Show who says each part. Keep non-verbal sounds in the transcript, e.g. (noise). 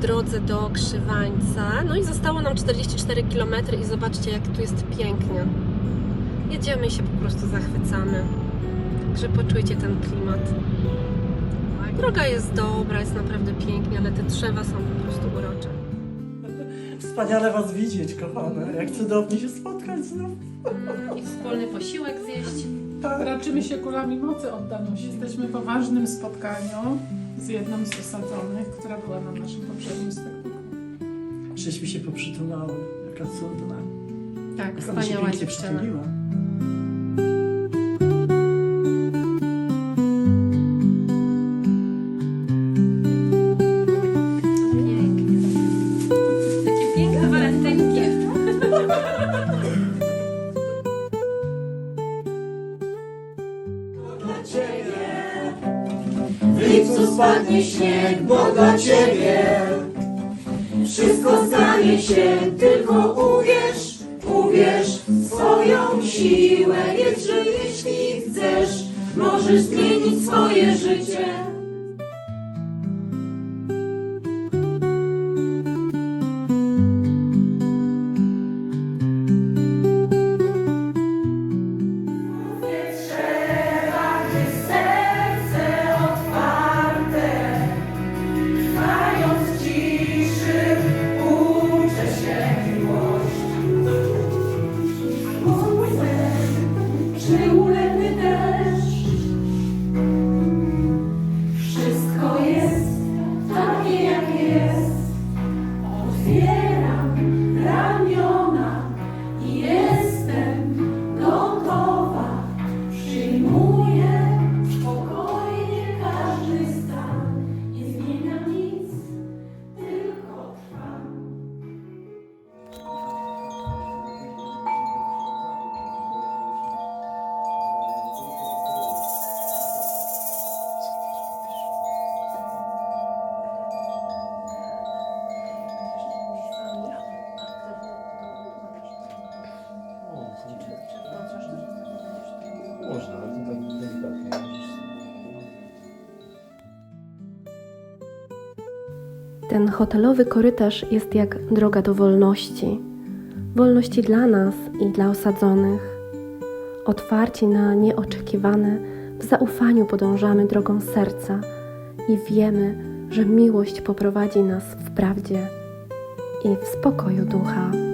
Speaker 1: drodze do Krzywańca. No i zostało nam 44 km i zobaczcie jak tu jest pięknie. Jedziemy i się po prostu zachwycamy. Także poczujcie ten klimat. Droga jest dobra, jest naprawdę pięknie, ale te drzewa są po prostu urocze.
Speaker 2: Wspaniale Was widzieć, kochane. Jak cudownie się spotkać znów.
Speaker 1: I wspólny posiłek zjeść.
Speaker 2: Tak.
Speaker 3: Raczymy się kulami mocy oddaność. Jesteśmy po ważnym spotkaniu z jedną z osadzonych, która była na naszym poprzednim spektaklu.
Speaker 2: Żeśmy się poprzytulały. Jaka cudna.
Speaker 1: Tak,
Speaker 2: Jak ona się
Speaker 1: wspaniała
Speaker 2: pięknie
Speaker 1: dziewczyna.
Speaker 2: przytuliła.
Speaker 1: Pięknie. Takie piękne walentynki. (laughs)
Speaker 4: lipcu spadnie śnieg, bo dla Ciebie wszystko stanie się, tylko uwierz, uwierz w swoją siłę. Wiedz, że jeśli chcesz, możesz zmienić swoje życie.
Speaker 1: Ten hotelowy korytarz jest jak droga do wolności. Wolności dla nas i dla osadzonych. Otwarci na nieoczekiwane, w zaufaniu podążamy drogą serca i wiemy, że miłość poprowadzi nas w prawdzie i w spokoju ducha.